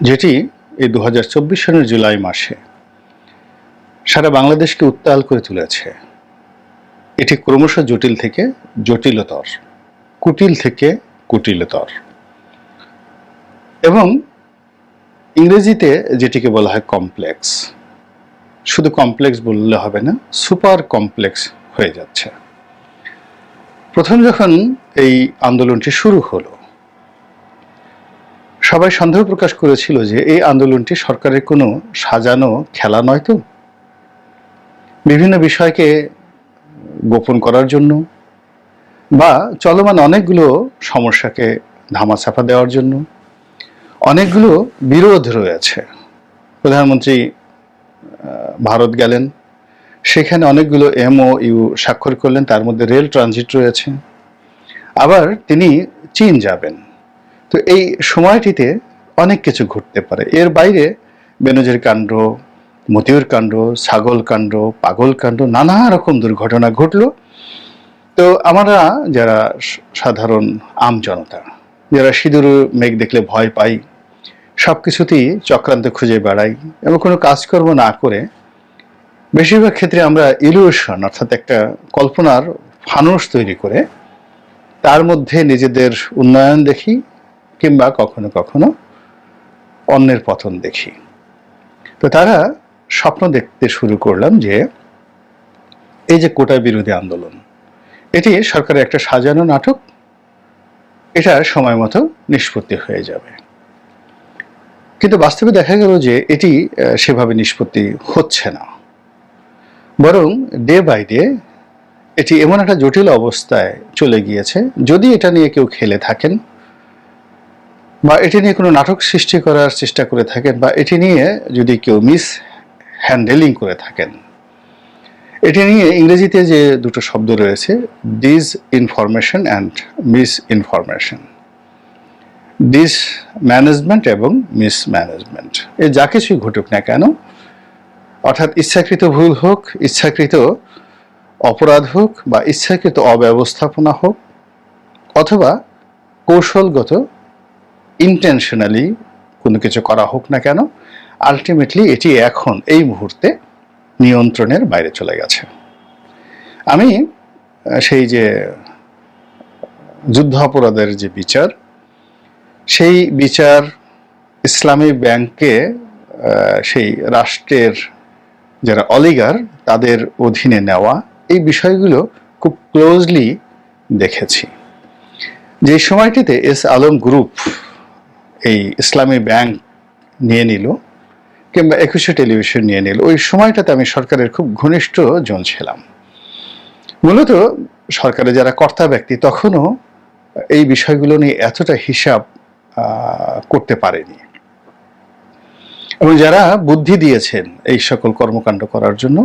যেটি এই দু হাজার চব্বিশ সালের জুলাই মাসে সারা বাংলাদেশকে উত্তাল করে তুলেছে। এটি ক্রমশ জটিল থেকে জটিলতর, কুটিল থেকে কুটিলতর। এবং ইংরেজিতে যেটিকে বলা হয় কমপ্লেক্স শুধু কমপ্লেক্স বললে হবে না সুপার কমপ্লেক্স হয়ে যাচ্ছে। প্রথম যখন এই আন্দোলনটি শুরু হলো সবাই সন্দেহ প্রকাশ করেছিল যে এই আন্দোলনটি সরকারের কোনো সাজানো খেলা নয় তো। বিভিন্ন বিষয়কে গোপন করার জন্য বা চলমান অনেকগুলো সমস্যাকে ধামাচাপা দেওয়ার জন্য অনেকগুলো বিরোধ রয়েছে। প্রধানমন্ত্রী ভারত গেলেন, সেখানে অনেকগুলো এমও ইউ স্বাক্ষর করলেন, তার মধ্যে রেল ট্রানজিট রয়েছে। আবার তিনি চীন যাবেন। তো এই সময়টিতে অনেক কিছু ঘটতে পারে। এর বাইরে বেনজির কাণ্ড, মতিউর কাণ্ড, ছাগল কাণ্ড, পাগল কাণ্ড, নানা রকম দুর্ঘটনা ঘটলো। তো আমরা যারা সাধারণ আম জনতা, যারা সিঁদুর, মেঘ দেখলে ভয় পাই সব কিছুতেই চক্রান্ত খুঁজে বেড়াই এবং কোনো কাজকর্ম না করে, বেশিরভাগ ক্ষেত্রে আমরা ইলিউশন অর্থাৎ একটা কল্পনার ফানুস তৈরি করে, তার মধ্যে নিজেদের উন্নয়ন দেখি কিংবা কখনো কখনো অন্যের পতন দেখি। তো তারা স্বপ্ন দেখতে শুরু করলাম যে, এই যে কোটা বিরোধী আন্দোলন, এটি সরকারের একটা সাজানো নাটক, এটা সময় মতো নিষ্পত্তি হয়ে যাবে। কিন্তু বাস্তবে দেখা গেল যে, এটি সেভাবে নিষ্পত্তি হচ্ছে না। বরং ডে বাই ডে এটি এমন একটা জটিল অবস্থায় চলে গিয়েছে, যদি এটা নিয়ে কেউ খেলে থাকেন বা এটি নিয়ে কোনো নাটক সৃষ্টি করার চেষ্টা করে থাকেন বা এটি নিয়ে যদি কেউ মিস হ্যান্ডেলিং করে থাকেন, এটি নিয়ে ইংরেজিতে যে দুটো শব্দ রয়েছে disinformation and misinformation dismanagement এবং মিস ম্যানেজমেন্ট এ যা কিছুই ঘটুক না কেন, অর্থাৎ ইচ্ছাকৃত ভুল হোক, ইচ্ছাকৃত অপরাধ হোক বা ইচ্ছাকৃত অব্যবস্থাপনা হোক, অথবা কৌশলগত ইন্টেনশনালি কোনো কিছু করা হোক না কেন আলটিমেটলি এটি এখন, এই মুহূর্তে নিয়ন্ত্রণের বাইরে চলে গেছে। আমি সেই যে, যুদ্ধ অপরাধের যে বিচার, সেই বিচার ইসলামী ব্যাংকে সেই রাষ্ট্রের যারা অলিগার তাদের অধীনে নেওয়া এই বিষয়গুলো খুব ক্লোজলি দেখেছি। যে সময়টিতে এস আলম গ্রুপ এই ইসলামী ব্যাংক নিয়ে নিল কিংবা একুশে টেলিভিশন নিয়ে নিল। ওই সময়টাতে আমি সরকারের খুব ঘনিষ্ঠ জন ছিলাম। মূলত সরকারের যারা কর্তা ব্যক্তি তখনও এই বিষয়গুলো নিয়ে এতটা হিসাব করতে পারেনি। এবং যারা বুদ্ধি দিয়েছেন এই সকল কর্মকাণ্ড করার জন্য,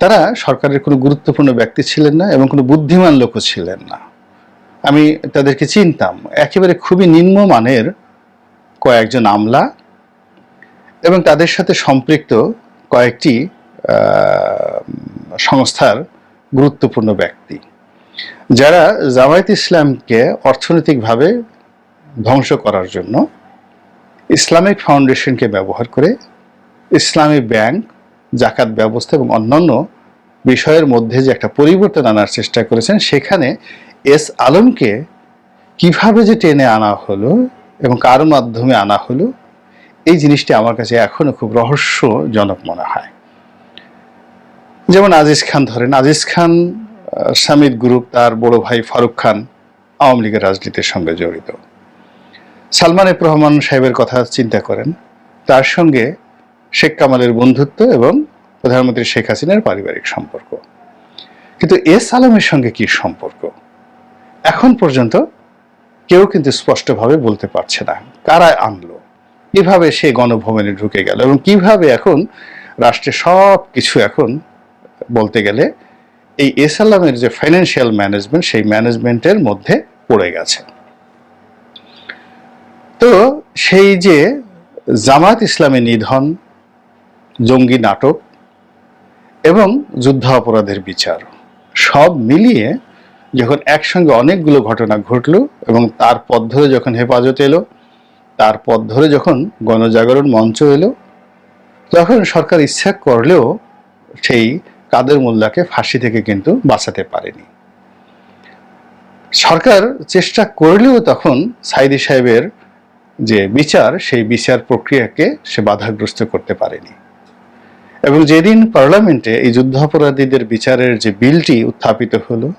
তারা সরকারের কোনো গুরুত্বপূর্ণ ব্যক্তি ছিলেন না এবং কোনো বুদ্ধিমান লোকও ছিলেন না। আমি তাদেরকে চিনতাম। একেবারে খুবই নিম্নমানের কয়েকজন আমলা এবং তাদের সাথে সম্পৃক্ত কয়েকটি সংস্থার গুরুত্বপূর্ণ ব্যক্তি, যারা জামায়াত ইসলামকে অর্থনৈতিকভাবে ধ্বংস করার জন্য ইসলামিক ফাউন্ডেশনকে ব্যবহার করে ইসলামী ব্যাংক, জাকাত ব্যবস্থা এবং অন্যান্য বিষয়ের মধ্যে যে একটা পরিবর্তন আনার চেষ্টা করেছেন, সেখানে এস আলমকে কীভাবে যে টেনে আনা হলো এবং কার মাধ্যমে আনা হলো, এই জিনিসটি আমার কাছে এখনও খুব রহস্যজনক মনে হয়। যেমন আজিজ খান ধরেন, আজিজ খান সামিদ গ্রুপ, তার বড় ভাই ফারুক খান আওয়ামী লীগের রাজনীতির সঙ্গে জড়িত। সালমান এফ রহমান সাহেবের কথা চিন্তা করেন, তার সঙ্গে শেখ কামালের বন্ধুত্ব এবং প্রধানমন্ত্রী শেখ হাসিনার পারিবারিক সম্পর্ক। কিন্তু এস আলমের সঙ্গে কি সম্পর্ক? এখন পর্যন্ত কেউ কিন্তু স্পষ্টভাবে বলতে পারছে না, কারা আনলো, কীভাবে সে গণভবনে ঢুকে গেল এবং কীভাবে এখন রাষ্ট্রের সব কিছু এখন বলতে গেলে এই এস আলমের যে ফাইন্যান্সিয়াল ম্যানেজমেন্ট সেই ম্যানেজমেন্টের মধ্যে পড়ে গেছে। তো সেই যে জামাত ইসলামী নিধন, জঙ্গি নাটক এবং যুদ্ধ অপরাধের বিচার সব মিলিয়ে যখন একসঙ্গে অনেকগুলো ঘটনা ঘটলো এবং তার পথ ধরে যখন হেফাজত এলো, তার পথ ধরে যখন গণজাগরণ মঞ্চ এলো, তখন সরকার ইচ্ছা করলেও সেই কাদের মোল্লাকে ফাঁসি থেকে কিন্তু বাঁচাতে পারেনি। সরকার চেষ্টা করলেও তখন সাইদি সাহেবের যে বিচার, সেই বিচার প্রক্রিয়াকে সে বাধাগ্রস্ত করতে পারেনি। এবং যেদিন পার্লামেন্টে এই যুদ্ধাপরাধীদের বিচারের যে বিলটি উত্থাপিত হলো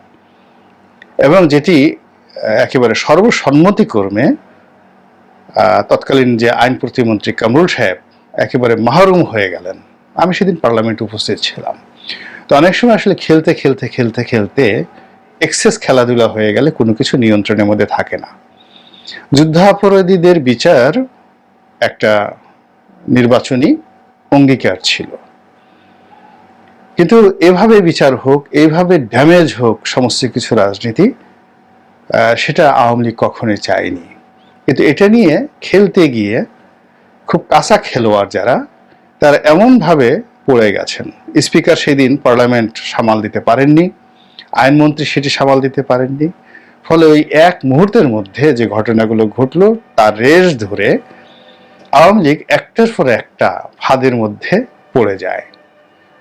এবং যেটি একেবারে সর্বসম্মতিক্রমে তৎকালীন যে আইন প্রতিমন্ত্রী কামরুল সাহেব একেবারে মাহরুম হয়ে গেলেন। আমি সেদিন পার্লামেন্টে উপস্থিত ছিলাম। তো অনেক সময় আসলে খেলতে খেলতে খেলতে খেলতে এক্সেস খেলাধুলা হয়ে গেলে কোনো কিছু নিয়ন্ত্রণের মধ্যে থাকে না। যুদ্ধাপরাধীদের বিচার একটা নির্বাচনী অঙ্গীকার ছিল। কিন্তু এভাবে বিচার হোক এইভাবে ড্যামেজ হোক সমস্ত কিছু রাজনীতি সেটা আওয়ামী লীগ কখনোই চায়নি। কিন্তু এটা নিয়ে খেলতে গিয়ে খুব কাঁচা খেলোয়াড় যারা, তারা এমনভাবে পড়ে গেছেন। স্পিকার সেদিন পার্লামেন্ট সামাল দিতে পারেননি, আইনমন্ত্রী সেটি সামাল দিতে পারেননি। ফলে ওই এক মুহূর্তের মধ্যে যে ঘটনাগুলো ঘটলো, তার রেশ ধরে আওয়ামী লীগ একটার পর একটা ফাঁদের মধ্যে পড়ে যায়।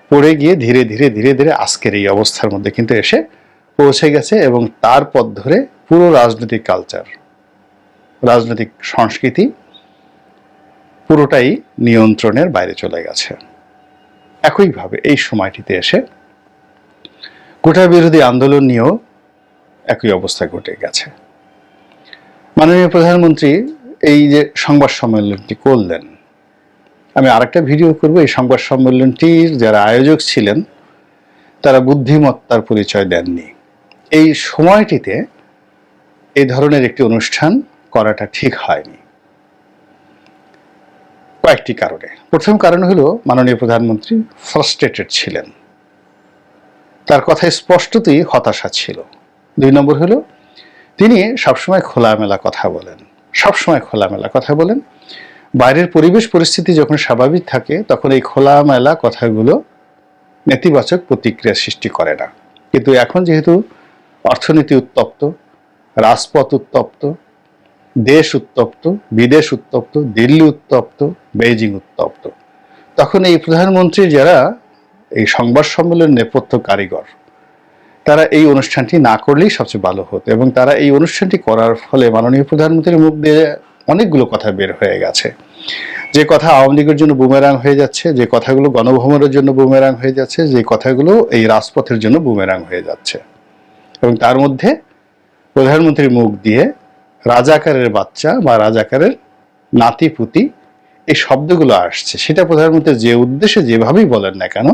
পড়ে গিয়ে ধীরে ধীরে ধীরে ধীরে আজকের এই অবস্থার মধ্যে কিন্তু এসে পৌঁছে গেছে এবং তার পথ ধরে পুরো রাজনৈতিক কালচার রাজনৈতিক সংস্কৃতি পুরোটাই নিয়ন্ত্রণের বাইরে চলে গেছে। একইভাবে এই সময়টিতে এসে কোটা বিরোধী আন্দোলন নিয়েও একই অবস্থা ঘটে গেছে। মাননীয় প্রধানমন্ত্রী এই যে সংবাদ সম্মেলনটি করলেন আমি আরেকটা ভিডিও করব, এই সংবাদ সম্মেলনটির যারা আয়োজক ছিলেন, তারা বুদ্ধিমত্তার পরিচয় দেননি। এই সময়টিতে এই ধরনের একটি অনুষ্ঠান করাটা ঠিক হয়নি। কয়েকটি কারণে। প্রথম কারণ হলো, মাননীয় প্রধানমন্ত্রী ফ্রাস্ট্রেটেড ছিলেন। তার কথায় স্পষ্টতই হতাশা ছিল। দুই নম্বর হলো, তিনি সবসময় খোলামেলা কথা বলেন। সবসময় খোলামেলা কথা বলেন। বাইরের পরিবেশ পরিস্থিতি যখন স্বাভাবিক থাকে, তখন এই খোলামেলা কথাগুলো নেতিবাচক প্রতিক্রিয়া সৃষ্টি করে না। কিন্তু এখন যেহেতু অর্থনীতি উত্তপ্ত, রাজপথ উত্তপ্ত, দেশ উত্তপ্ত, বিদেশ উত্তপ্ত, দিল্লি উত্তপ্ত, বেইজিং উত্তপ্ত, তখন এই প্রধানমন্ত্রী যারা এই সংবাদ সম্মেলনের নেপথ্য কারিগর, তারা এই অনুষ্ঠানটি না করলেই সবচেয়ে ভালো হতো এবং তারা এই অনুষ্ঠানটি করার ফলে মাননীয় প্রধানমন্ত্রীর মুখ দিয়ে অনেকগুলো কথা বের হয়ে গেছে। যে কথা আওয়ামী লীগের জন্য বুমেরাং হয়ে যাচ্ছে, যে কথাগুলো গণভবনের জন্য বুমেরাং হয়ে যাচ্ছে, যে কথাগুলো এই রাজপথের জন্য বুমেরাং হয়ে যাচ্ছে। এবং তার মধ্যে প্রধানমন্ত্রীর মুখ দিয়ে রাজাকারের বাচ্চা বা রাজাকারের নাতিপুতি এই শব্দগুলো আসছে। সেটা প্রধানমন্ত্রী যে উদ্দেশ্যে যেভাবেই বলেন না কেন,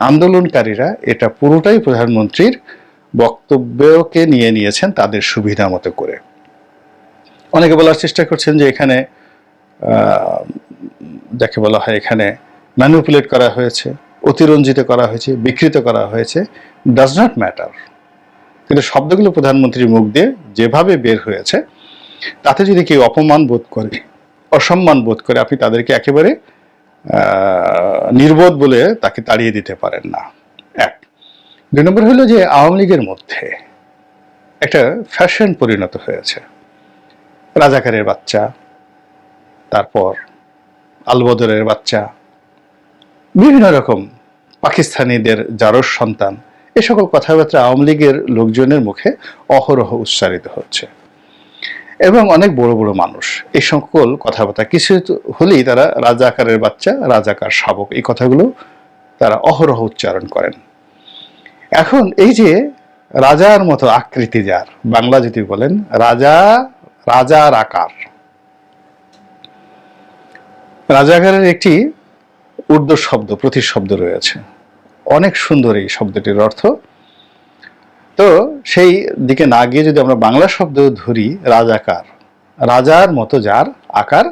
আন্দোলনকারীরা এটা পুরোটাই প্রধানমন্ত্রীর বক্তব্যকে নিয়ে নিয়েছেন তাদের সুবিধা মতো করে। অনেকে বলার চেষ্টা করছেন যে এখানে যাকে বলা হয় এখানে ম্যানুপুলেট করা হয়েছে, অতিরঞ্জিত করা হয়েছে, বিকৃত করা হয়েছে ডাজ নট ম্যাটার কিন্তু শব্দগুলো প্রধানমন্ত্রীর মুখ দিয়ে যেভাবে বের হয়েছে, তাতে যদি কেউ অপমান বোধ করে, অসম্মান বোধ করে, আপনি তাদেরকে একেবারে নির্বোধ বলে তাকে তাড়িয়ে দিতে পারেন না। এক। দুই নম্বর হলো যে আওয়ামী লীগের মধ্যে একটা ফ্যাশন পরিণত হয়েছে। রাজাকারের বাচ্চা, তারপর আলবদরের বাচ্চা, বিভিন্ন রকম পাকিস্তানিদের জারস সন্তান, এ সকল কথাবার্তা আওয়ামী লীগের লোকজনের মুখে অহরহ উচ্চারিত হচ্ছে। এবং অনেক বড় বড় মানুষ এই সকল কথাবার্তা কিছু হলেই তারা রাজাকারের বাচ্চা, রাজাকার শাবক, এই কথাগুলো তারা অহরহ উচ্চারণ করেন। এখন এই যে রাজার মতো আকৃতি যার, বাংলা যদি বলেন, রাজা রাজার আকার। রাজাকারের একটি উর্দু শব্দ প্রতিশব্দ রয়েছে। অনেক সুন্দর এই শব্দটির অর্থ। তো সেই দিকে না গিয়ে যদি আমরা বাংলা শব্দ ধরি, রাজাকার, রাজার মতো যার আকার,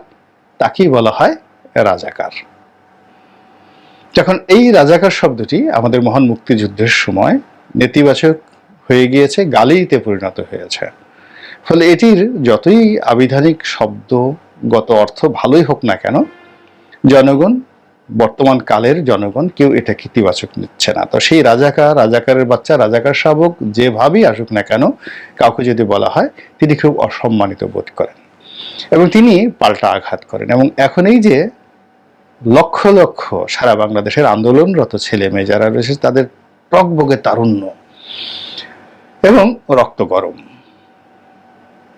তাকেই বলা হয় রাজাকার। যখন এই রাজাকার শব্দটি আমাদের মহান মুক্তিযুদ্ধের সময় নেতিবাচক হয়ে গিয়েছে, গালিতে পরিণত হয়েছে। ফলে এটির যতই আবিধানিক শব্দগত অর্থ ভালোই হোক না কেন, জনগণ, বর্তমান কালের জনগণ কেউ এটা ইতিবাচক নিচ্ছে না। তো সেই রাজাকার, রাজাকারের বাচ্চা, রাজাকার শাবক যেভাবেই আসুক না কেন, কাউকে যদি বলা হয়, তিনি খুব অসম্মানিত বোধ করেন এবং তিনি পাল্টা আঘাত করেন এবং এখন এই যে লক্ষ লক্ষ সারা বাংলাদেশের আন্দোলনরত ছেলে মেয়ে যারা রয়েছে, তাদের টকবগে তারুণ্য এবং রক্ত গরম।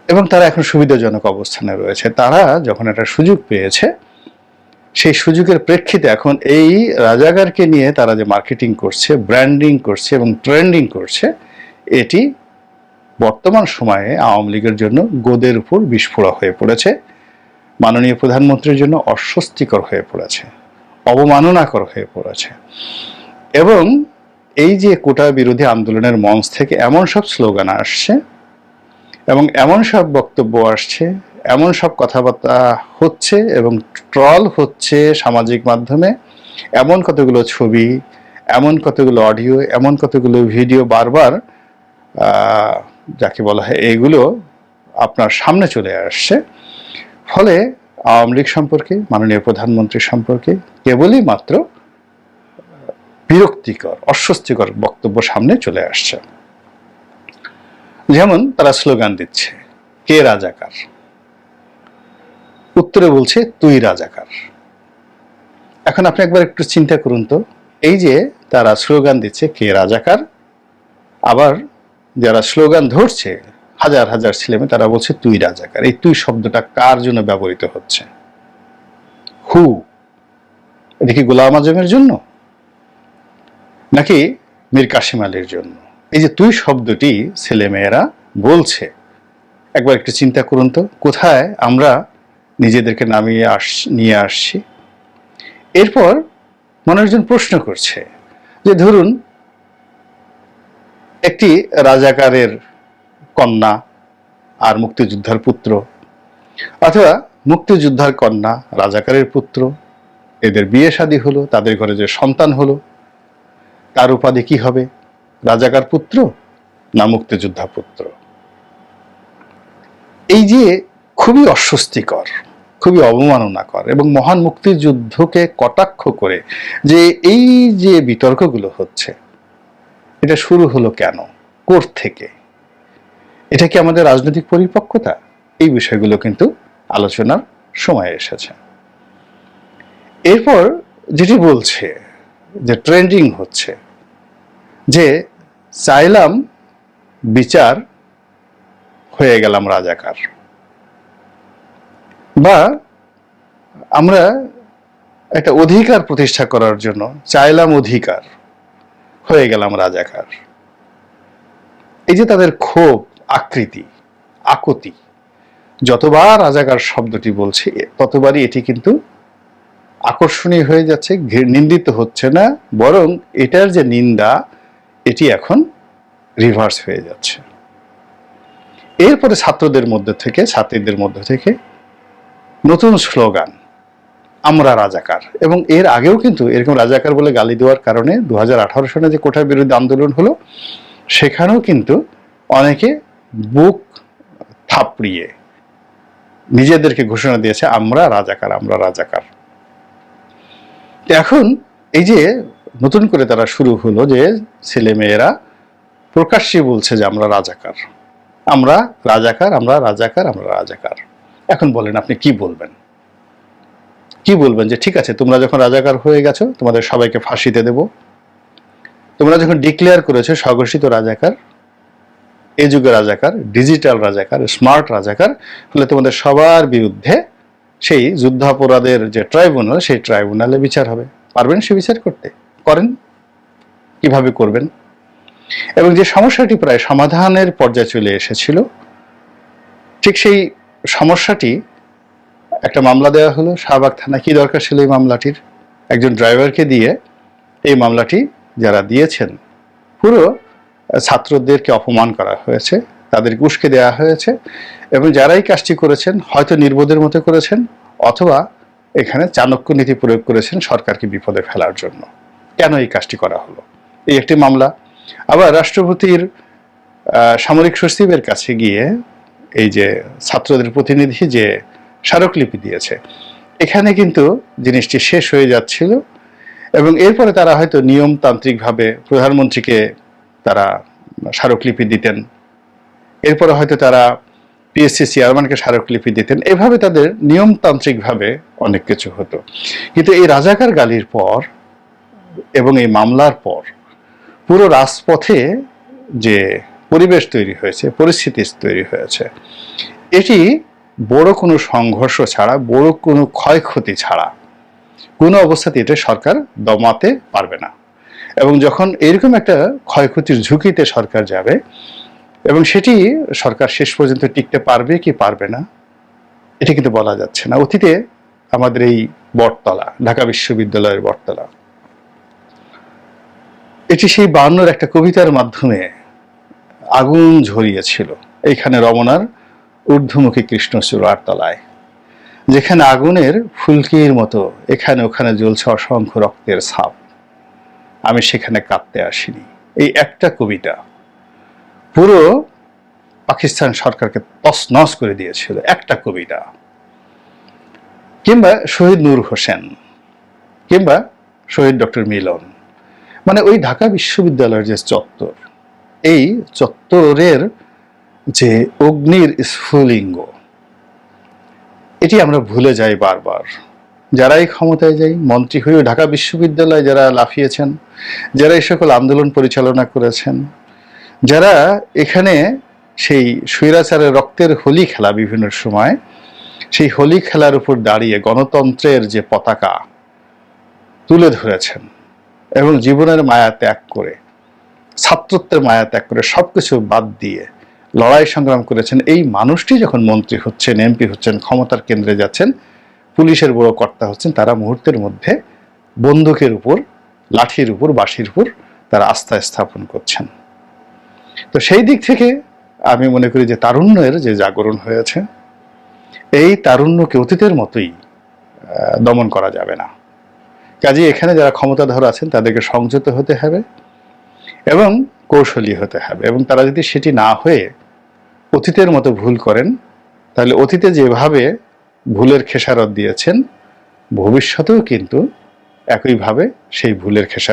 এবং তারা এখন সুবিধাজনক অবস্থানে রয়েছে। তারা যখন একটা সুযোগ পেয়েছে, সেই সুযোগের প্রেক্ষিতে এখন এই রাজাগারকে নিয়ে তারা যে মার্কেটিং করছে ব্র্যান্ডিং করছে এবং ট্রেন্ডিং করছে, এটি বর্তমান সময়ে আওয়ামী লীগের জন্য গোদের উপর বিস্ফোরা হয়ে পড়েছে, মাননীয় প্রধানমন্ত্রীর জন্য অস্বস্তিকর হয়ে পড়েছে, অবমাননাকর হয়ে পড়েছে। এবং এই যে কোটা বিরোধী আন্দোলনের মঞ্চ থেকে এমন সব স্লোগান আসছে এবং এমন সব বক্তব্য আসছে, এমন সব কথাবার্তা হচ্ছে এবং ট্রল হচ্ছে সামাজিক মাধ্যমে। এমন কতগুলো ছবি, এমন কতগুলো অডিও, এমন কতগুলো ভিডিও বারবার যাকে বলা হয় এগুলো আপনার সামনে চলে আসছে। ফলে আওয়ামী লীগ সম্পর্কে, মাননীয় প্রধানমন্ত্রী সম্পর্কে কেবলই মাত্র বিরক্তিকর, অস্বস্তিকর বক্তব্য সামনে চলে আসছে। যেমন তারা স্লোগান দিচ্ছে, কে রাজাকার? উত্তরে বলছে, তুই রাজাকার। এখন আপনি একবার একটু চিন্তা করুন তো, এই যে তারা স্লোগান দিচ্ছে, কে রাজাকার? আবার যারা স্লোগান ধরছে, হাজার হাজার ছেলেমেয়ে তারা বলছে, তুই রাজাকার। এই তুই শব্দটা কার জন্য ব্যবহৃত হচ্ছে? হু এটা কি গোলাম আজমের জন্য? নাকি মীর কাশিম আলীর জন্য? এই যে তুই শব্দটি ছেলেমেয়েরা বলছে, একবার একটু চিন্তা করুন তো, কোথায় আমরা নিজেদেরকে নামিয়ে আস, নিয়ে আসছি? এরপর মানুষজন প্রশ্ন করছে, যে ধরুন একটি রাজাকারের কন্যা আর মুক্তিযোদ্ধার পুত্র, অথবা মুক্তিযোদ্ধার কন্যা রাজাকারের পুত্র, এদের বিয়ে শাদী হলো, তাদের ঘরে যে সন্তান হলো, তার উপাধি কি হবে? রাজাকার পুত্র না মুক্তিযোদ্ধা পুত্র? এই যে খুবই অস্বস্তিকর, খুবই অবমাননাকর এবং মহান মুক্তিযুদ্ধকে কটাক্ষ করে যে এই যে বিতর্কগুলো হচ্ছে, এটা শুরু হলো কেন? কোর থেকে। এটা কি আমাদের রাজনৈতিক পরিপক্কতা? এই বিষয়গুলো কিন্তু আলোচনার সময় এসেছে। এরপর যেটি বলছে যে ট্রেন্ডিং হচ্ছে যে চাইলাম বিচার হয়ে গেলাম রাজাকার। বা আমরা একটা অধিকার প্রতিষ্ঠা করার জন্য চাইলাম অধিকার হয়ে গেলাম রাজাকার। এই যে তাদের ক্ষোভ, আকৃতি, আকতি, যতবার রাজাকার শব্দটি বলছে, ততবারই এটি কিন্তু আকর্ষণীয় হয়ে যাচ্ছে নিন্দিত হচ্ছে না, বরং এটার যে নিন্দা এটি এখন রিভার্স হয়ে যাচ্ছে। এরপরে ছাত্রদের মধ্যে থেকে, ছাত্রীদের মধ্যে থেকে নতুন স্লোগান, আমরা রাজাকার। এবং এর আগেও কিন্তু এরকম রাজাকার বলে গালি দেওয়ার কারণে দু সালে যে কোটার বিরুদ্ধে আন্দোলন হলো, সেখানেও কিন্তু অনেকে বুক থাপড়িয়ে নিজেদেরকে ঘোষণা দিয়েছে, আমরা রাজাকার আমরা রাজাকার। এখন এই যে নতুন করে তারা শুরু হলো যে ছেলে মেয়েরা প্রকাশ্যে বলছে যে আমরা রাজাকার। আমরা রাজাকার আমরা রাজাকার আমরা রাজাকার। এখন বলেন আপনি কি বলবেন? কি বলবেন যে ঠিক আছে, তোমরা যখন রাজাকার হয়ে গেছো, তোমাদের সবাইকে ফাঁসিতে দেব। তোমরা যখন ডিক্লেয়ার করেছ স্বঘোষিত রাজাকার এই যুগে রাজাকার ডিজিটাল রাজাকার স্মার্ট রাজাকার ফলে তোমাদের সবার বিরুদ্ধে সেই যুদ্ধাপরাধের যে ট্রাইব্যুনাল সেই ট্রাইব্যুনালে বিচার হবে। পারবেন সে বিচার করতে? করেন, কীভাবে করবেন? এবং যে সমস্যাটি প্রায় সমাধানের পর্যায়ে চলে এসেছিল, ঠিক সেই সমস্যাটি একটা মামলা দেওয়া হলো। শাহবাগ থানা কি দরকার ছিল এই মামলাটির? একজন ড্রাইভারকে দিয়ে এই মামলাটি যারা দিয়েছেন, পুরো ছাত্রদেরকে অপমান করা হয়েছে তাদের উস্কে দেওয়া হয়েছে এবং যারাই কাজটি করেছেন, হয়তো নির্বোধের মতো করেছেন অথবা এখানে চাণক্য নীতি প্রয়োগ করেছেন সরকারকে বিপদে ফেলার জন্য। কেন এই কাজটি করা হলো? এই একটি মামলা। আবার রাষ্ট্রপতির সামরিক সচিবের কাছে গিয়ে এই যে ছাত্রদের প্রতিনিধি যে স্মারকলিপি দিয়েছে, এখানে কিন্তু জিনিসটি শেষ হয়ে যাচ্ছিল এবং এরপরে তারা হয়তো নিয়মতান্ত্রিকভাবে প্রধানমন্ত্রীকে তারা স্মারকলিপি দিতেন। এরপরে হয়তো তারা পিএসসি চেয়ারম্যানকে স্মারকলিপি দিতেন। এভাবে তাদের নিয়মতান্ত্রিকভাবে অনেক কিছু হতো। কিন্তু এই রাজাকার গালির পর এবং এই মামলার পর পুরো রাজপথে যে পরিবেশ তৈরি হয়েছে, পরিস্থিতি তৈরি হয়েছে, এটি বড় কোনো সংঘর্ষ ছাড়া, বড় কোনো ক্ষয়ক্ষতি ছাড়া কোনো অবস্থাতে এটা সরকার দমাতে পারবে না। এবং যখন এরকম একটা ক্ষয়ক্ষতির ঝুঁকিতে সরকার যাবে এবং সেটি সরকার শেষ পর্যন্ত টিকতে পারবে কি পারবে না, এটা কিন্তু বলা যাচ্ছে না। অতীতে আমাদের এই বটতলা, ঢাকা বিশ্ববিদ্যালয়ের বটতলা এটি সেই বায়ান্নর একটা কবিতার মাধ্যমে আগুন ঝরিয়েছিল। এইখানে রমনার ঊর্ধ্বমুখী কৃষ্ণচূড়ার তলায় যেখানে আগুনের ফুলকির মতো এখানে ওখানে জ্বলছে অসংখ্য রক্তের ছাপ। আমি সেখানে কাঁদতে আসিনি। এই একটা কবিতা পুরো পাকিস্তান সরকারকে তছনছ করে দিয়েছিল, একটা কবিতা। কিংবা শহীদ নূর হোসেন, কিংবা শহীদ ডক্টর মিলন মানে ওই ঢাকা বিশ্ববিদ্যালয়ের যে চত্বর, এই চত্বরের যে অগ্নির স্ফুলিঙ্গ, এটি আমরা ভুলে যাই বারবার। যারাই ক্ষমতায় যাই, মন্ত্রী হয়েও ঢাকা বিশ্ববিদ্যালয়ে যারা লাফিয়েছেন, যারা এই সকল আন্দোলন পরিচালনা করেছেন, যারা এখানে সেই স্বৈরাচারের রক্তের হোলি খেলা বিভিন্ন সময়, সেই হোলি খেলার উপর দাঁড়িয়ে গণতন্ত্রের যে পতাকা তুলে ধরেছেন এবং জীবনের মায়া ত্যাগ করে, ছাত্রত্বের মায়া ত্যাগ করে সবকিছু বাদ দিয়ে লড়াই সংগ্রাম করেছেন। এই মানুষটি যখন মন্ত্রী হচ্ছেন, এমপি হচ্ছেন, ক্ষমতার কেন্দ্রে যাচ্ছেন, পুলিশের বড় কর্তা হচ্ছেন, তারা মুহূর্তের মধ্যে বন্দুকের উপর, লাঠির উপর, বাঁশির উপর তারা আস্থা স্থাপন করছেন। তো সেই দিক থেকে আমি মনে করি যে তারুণ্যের যে জাগরণ হয়েছে, এই তারুণ্যকে অতীতের মতোই দমন করা যাবে না। কাজে এখানে যারা ক্ষমতাধর আছেন, তাদেরকে সংযত হতে হবে এবং কৌশলী হতে হবে। এবং তারা যদি সেটি না হয়ে অতীতের মতো ভুল করেন, তাহলে অতীতে যেভাবে ভুলের খেসারত দিয়েছেন, ভবিষ্যতেও কিন্তু একইভাবে সেই ভুলের খেসারত